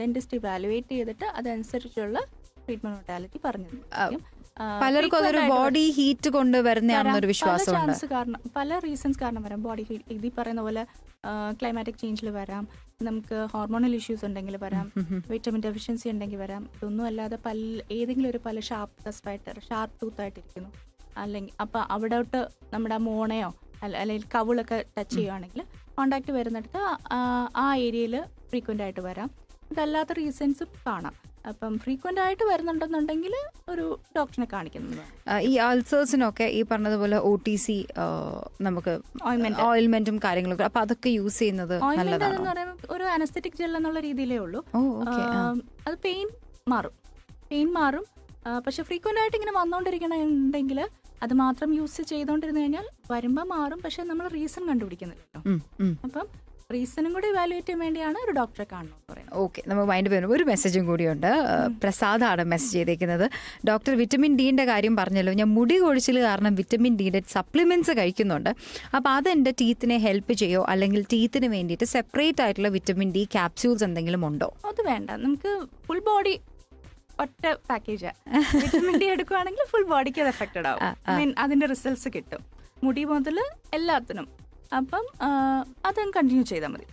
ഡെന്റിസ്റ്റ് ഇവാലുവേറ്റ് ചെയ്തിട്ട് അതനുസരിച്ചുള്ള ട്രീറ്റ്മെന്റ് മൊട്ടാലിറ്റി പറഞ്ഞു തരും. ആ, പലർക്കും അതൊരു ബോഡി ഹീറ്റ് കൊണ്ട് വരുന്നതാണെന്നൊരു വിശ്വാസം പല ചാൻസ് കാരണം പല റീസൺസ് കാരണം വരാം ബോഡി ഹീറ്റ് ഇതി പറയുന്ന പോലെ ക്ലൈമാറ്റിക് ചേഞ്ചിൽ വരാം. നമുക്ക് ഹോർമോണൽ ഇഷ്യൂസ് ഉണ്ടെങ്കിൽ വരാം. വിറ്റമിൻ ഡെഫിഷ്യൻസി ഉണ്ടെങ്കിൽ വരാം. ഇതൊന്നും അല്ലാതെ പല്ല് ഏതെങ്കിലും ഒരു പല ഷാർപ്പ് ടെസ്റ്റായിട്ട് ഷാർപ്പ് ടൂത്ത് ആയിട്ടിരിക്കുന്നു. അല്ലെങ്കിൽ അപ്പോൾ അവിടോട്ട് നമ്മുടെ മോണയോ അല്ല അല്ലെങ്കിൽ കവിളൊക്കെ ടച്ച് ചെയ്യുവാണെങ്കിൽ കോണ്ടാക്ട് വരുന്നിടത്ത് ആ- ഏരിയയിൽ ഫ്രീക്വന്റ് ആയിട്ട് വരാം. ഇതല്ലാത്ത റീസൺസും കാണാം. അപ്പം ഫ്രീക്വന്റ് ആയിട്ട് വരുന്നുണ്ടെന്നുണ്ടെങ്കിൽ ഒരു ഡോക്ടറിനെ കാണിക്കുന്നത്. ഈ അൾസേഴ്സിനൊക്കെ ഈ പറഞ്ഞതുപോലെ ഒ ടി സി നമുക്ക് ഓയിൽമെന്റും കാര്യങ്ങളൊക്കെ. അപ്പൊ അതൊക്കെ യൂസ് ചെയ്യുന്നത് ഒരു അനസ്തറ്റിക് ജെൽ എന്നുള്ള രീതിയിലേ ഉള്ളൂ. അത് പെയിൻ മാറും. പെയിൻ മാറും. പക്ഷെ ഫ്രീക്വന്റ് ആയിട്ട് ഇങ്ങനെ വന്നുകൊണ്ടിരിക്കണമെന്നുണ്ടെങ്കിൽ അത് മാത്രം യൂസ് ചെയ്തുകൊണ്ടിരുന്നു കഴിഞ്ഞാൽ വരുമ്പോൾ മാറും പക്ഷെ നമ്മൾ റീസൺ കണ്ടുപിടിക്കുന്നില്ലല്ലോ. അപ്പം റീസണും കൂടി ഇവാലുവേറ്റ് ചെയ്യാൻ വേണ്ടിയാണ് ഒരു ഡോക്ടറെ കാണുന്നത് പറയുന്നത്. ഓക്കെ നമുക്ക് മൈൻഡ് വരുമ്പോൾ ഒരു മെസ്സേജും കൂടിയുണ്ട്. പ്രസാദാണ് മെസ്സേജ് ചെയ്തേക്കുന്നത്. ഡോക്ടർ വിറ്റമിൻ ഡീന്റെ കാര്യം പറഞ്ഞല്ലോ. ഞാൻ മുടി കൊഴിച്ചിൽ കാരണം വിറ്റമിൻ ഡീന്റെ സപ്ലിമെന്റ്സ് കഴിക്കുന്നുണ്ട്. അപ്പോൾ അതെന്റെ ടീത്തിനെ ഹെൽപ്പ് ചെയ്യോ? അല്ലെങ്കിൽ ടീത്തിന് വേണ്ടിയിട്ട് സെപ്പറേറ്റ് ആയിട്ടുള്ള വിറ്റമിൻ ഡി ക്യാപ്സ്യൂൾസ് എന്തെങ്കിലും ഉണ്ടോ? അത് വേണ്ട. നമുക്ക് ഫുൾ ബോഡി ഒറ്റ പാക്കേജ് വിറ്റമിൻ ഡി എടുക്കുവാണെങ്കിൽ ഫുൾ ബോഡിക്ക് അത് എഫക്റ്റഡ് ആവും. മീൻ അതിന്റെ റിസൾട്ട്സ് കിട്ടും. മുടി മുതൽ എല്ലാത്തിനും. അപ്പം അതും കണ്ടിന്യൂ ചെയ്താൽ മതി.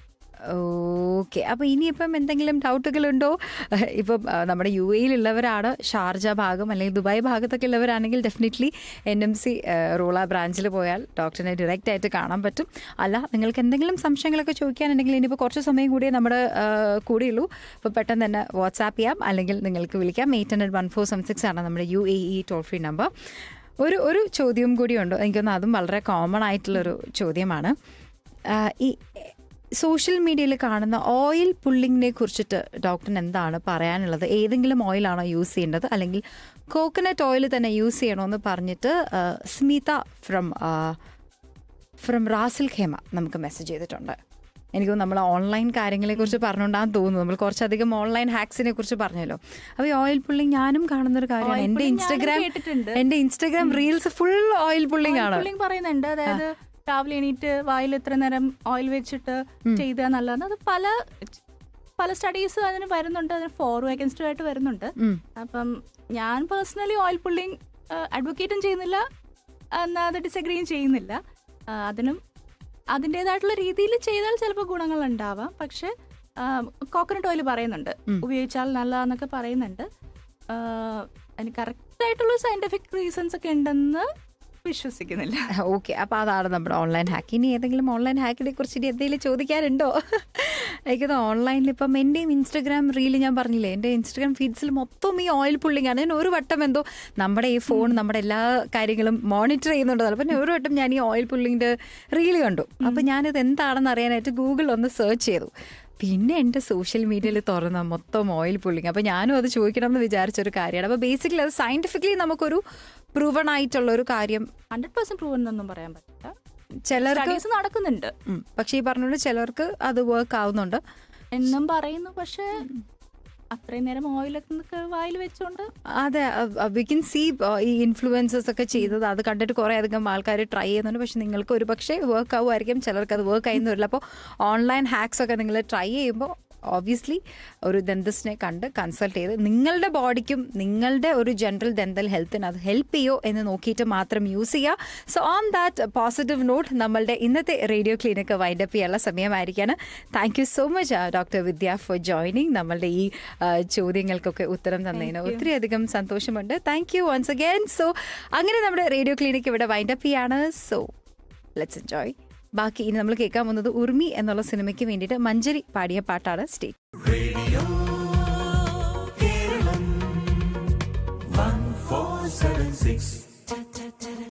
ഓക്കെ അപ്പോൾ ഇനിയിപ്പം എന്തെങ്കിലും ഡൗട്ടുകളുണ്ടോ ഇപ്പം ആ, നമ്മുടെ യു എയിലുള്ളവരാണ് ഷാർജ ഭാഗം അല്ലെങ്കിൽ ദുബായ് ഭാഗത്തൊക്കെ ഉള്ളവരാണെങ്കിൽ ഡെഫിനറ്റ്ലി എൻ എം സി റൂള ബ്രാഞ്ചിൽ പോയാൽ ഡോക്ടറിനെ ഡയറക്റ്റ് ആയിട്ട് കാണാൻ പറ്റും. അല്ല നിങ്ങൾക്ക് എന്തെങ്കിലും സംശയങ്ങളൊക്കെ ചോദിക്കാനുണ്ടെങ്കിൽ ഇനിയിപ്പോൾ കുറച്ച് സമയം കൂടിയേ നമ്മുടെ കൂടെയുള്ളൂ. അപ്പോൾ പെട്ടെന്ന് തന്നെ വാട്സാപ്പ് ചെയ്യാം. അല്ലെങ്കിൽ നിങ്ങൾക്ക് വിളിക്കാം. Eight hundred one four seven six ആണ് നമ്മുടെ U A E toll free number ഒരു ഒരു ചോദ്യം കൂടിയുണ്ട്. എനിക്കൊന്ന് അതും വളരെ കോമൺ ആയിട്ടുള്ളൊരു ചോദ്യമാണ്. ഈ സോഷ്യൽ മീഡിയയിൽ കാണുന്ന ഓയിൽ പുള്ളിങ്ങിനെ കുറിച്ചിട്ട് ഡോക്ടറിന് എന്താണ് പറയാനുള്ളത്? ഏതെങ്കിലും ഓയിലാണോ യൂസ് ചെയ്യേണ്ടത്? അല്ലെങ്കിൽ കോക്കനട്ട് ഓയിൽ തന്നെ യൂസ് ചെയ്യണമെന്ന് പറഞ്ഞിട്ട് Smitha from from Ras al Khaimah നമുക്ക് മെസ്സേജ് ചെയ്തിട്ടുണ്ട്. എനിക്ക് നമ്മൾ ഓൺലൈൻ കാര്യങ്ങളെ കുറിച്ച് പറഞ്ഞുകൊണ്ടാന്ന് തോന്നുന്നു. നമ്മൾ കുറച്ചധികം ഓൺലൈൻ ഹാക്സിനെ കുറിച്ച് പറഞ്ഞല്ലോ. അപ്പോൾ ഈ ഓയിൽ പുള്ളിങ് ഞാനും കാണുന്ന ഒരു കാര്യമാണ്. എന്റെ എന്റെ എന്റെ ഇൻസ്റ്റാഗ്രാം. എന്റെ Instagram reels full oil pulling ആണ്. പറയുന്നുണ്ട്. അതായത് രാവിലെ എണീറ്റ് വായിൽ ഇത്ര നേരം ഓയിൽ വെച്ചിട്ട് ചെയ്താൽ നല്ലതാണ്. അത് പല പല സ്റ്റഡീസ് അതിന് വരുന്നുണ്ട്. അതിന് ഫോർ അഗൻസ്റ്റും ആയിട്ട് വരുന്നുണ്ട്. അപ്പം ഞാൻ പേഴ്സണലി ഓയിൽ പുള്ളിങ് അഡ്വക്കേറ്റും ചെയ്യുന്നില്ല. എന്നാൽ അത് ഡിസഗ്രീയും ചെയ്യുന്നില്ല. അതിനും അതിന്റെതായിട്ടുള്ള രീതിയിൽ ചെയ്താൽ ചിലപ്പോൾ ഗുണങ്ങൾ ഉണ്ടാവാം. പക്ഷെ കോക്കനട്ട് ഓയിൽ പറയുന്നുണ്ട്. ഉപയോഗിച്ചാൽ നല്ലതാന്നൊക്കെ പറയുന്നുണ്ട്. അതിന് കറക്റ്റ് ആയിട്ടുള്ള സയന്റിഫിക് റീസൺസ് ഒക്കെ ഉണ്ടെന്ന് വിശ്വസിക്കുന്നില്ല. ഓക്കെ. അപ്പോൾ അതാണ് നമ്മുടെ ഓൺലൈൻ ഹാക്ക് ഇനി ഏതെങ്കിലും ഓൺലൈൻ ഹാക്കിനെ കുറിച്ച് ഇനി എന്തെങ്കിലും ചോദിക്കാറുണ്ടോ എനിക്ക് ഓൺലൈനിൽ ഇപ്പം എന്റെയും ഇൻസ്റ്റഗ്രാം റീൽ ഞാൻ പറഞ്ഞില്ലേ? എന്റെ ഇൻസ്റ്റഗ്രാം ഫീഡ്സിൽ മൊത്തം ഈ ഓയിൽ പുള്ളിങ് ആണ്. ഞാൻ ഒരു വട്ടം എന്തോ നമ്മുടെ ഈ ഫോൺ നമ്മുടെ എല്ലാ കാര്യങ്ങളും മോണിറ്റർ ചെയ്യുന്നുണ്ടല്ലോ അപ്പം ഒരു വട്ടം ഞാൻ ഈ ഓയിൽ പുള്ളിങ്ങിന്റെ റീൽ കണ്ടു. അപ്പം ഞാനിത് എന്താണെന്ന് അറിയാനായിട്ട് ഗൂഗിൾ ഒന്ന് സെർച്ച് ചെയ്തു. പിന്നെ എന്റെ സോഷ്യൽ മീഡിയയിൽ തുറന്ന മൊത്തം ഓയിൽ പുള്ളിങ് അപ്പോൾ ഞാനും അത് ചോദിക്കണം എന്ന് വിചാരിച്ചൊരു കാര്യമാണ്. അപ്പോൾ ബേസിക്കലി അത് സയന്റിഫിക്കലി നമുക്കൊരു പ്രൂവൺ ആയിട്ടുള്ള ഒരു കാര്യം. ഹൺഡ്രഡ് പെർസെന്റ് പ്രൂവൺ എന്നൊന്നും പറയാൻ പറ്റില്ല. ചിലർക്ക് നടക്കുന്നുണ്ട്. പക്ഷെ ഈ പറഞ്ഞോണ്ട് ചിലർക്ക് അത് വർക്ക് ആവുന്നുണ്ട്. എന്നും പറയുന്നു പക്ഷെ അത്രയും നേരം ഓയിലൊക്കെ വായിൽ വെച്ചോണ്ട്. അതെ വി കൻ സീ ഈ ഇൻഫ്ലുവൻസേഴ്സ് ഒക്കെ ചെയ്തത്. അത് കണ്ടിട്ട് കുറേ അധികം ആൾക്കാർ ട്രൈ ചെയ്യുന്നുണ്ട്. പക്ഷെ നിങ്ങൾക്ക് ഒരു പക്ഷേ വർക്ക് ആവുമായിരിക്കും. ചിലർക്ക് അത് വർക്ക് ആയിരുന്നു വരില്ല. അപ്പോൾ ഓൺലൈൻ ഹാക്സ് ഒക്കെ നിങ്ങൾ ട്രൈ ചെയ്യുമ്പോൾ ഓബ്വിയസ്ലി ഒരു ദന്തസ്റ്റിനെ കണ്ട് കൺസൾട്ട് ചെയ്ത് നിങ്ങളുടെ ബോഡിക്കും നിങ്ങളുടെ ഒരു ജനറൽ ദന്തൽ ഹെൽത്തിന് അത് ഹെൽപ്പ് ചെയ്യോ എന്ന് നോക്കിയിട്ട് മാത്രം യൂസ് ചെയ്യുക so on that positive note നമ്മളുടെ ഇന്നത്തെ റേഡിയോ ക്ലിനിക്ക് വൈൻഡപ്പ് ചെയ്യാനുള്ള സമയമായിരിക്കാണ്. Thank you so much doctor Vidya for joining നമ്മളുടെ ഈ ചോദ്യങ്ങൾക്കൊക്കെ ഉത്തരം തന്നതിന് ഒത്തിരി അധികം സന്തോഷമുണ്ട്. Thank you once again so അങ്ങനെ നമ്മുടെ റേഡിയോ ക്ലിനിക്ക് ഇവിടെ വൈൻഡപ്പ് ചെയ്യാണ്. സോ ലെറ്റ്സ് എൻജോയ് ബാക്കി ഇനി നമ്മൾ കേൾക്കാൻ പോകുന്നത് ഉർമി എന്നുള്ള സിനിമയ്ക്ക് വേണ്ടിയിട്ട് മഞ്ജരി പാടിയ പാട്ടാണ് സ്റ്റേ six.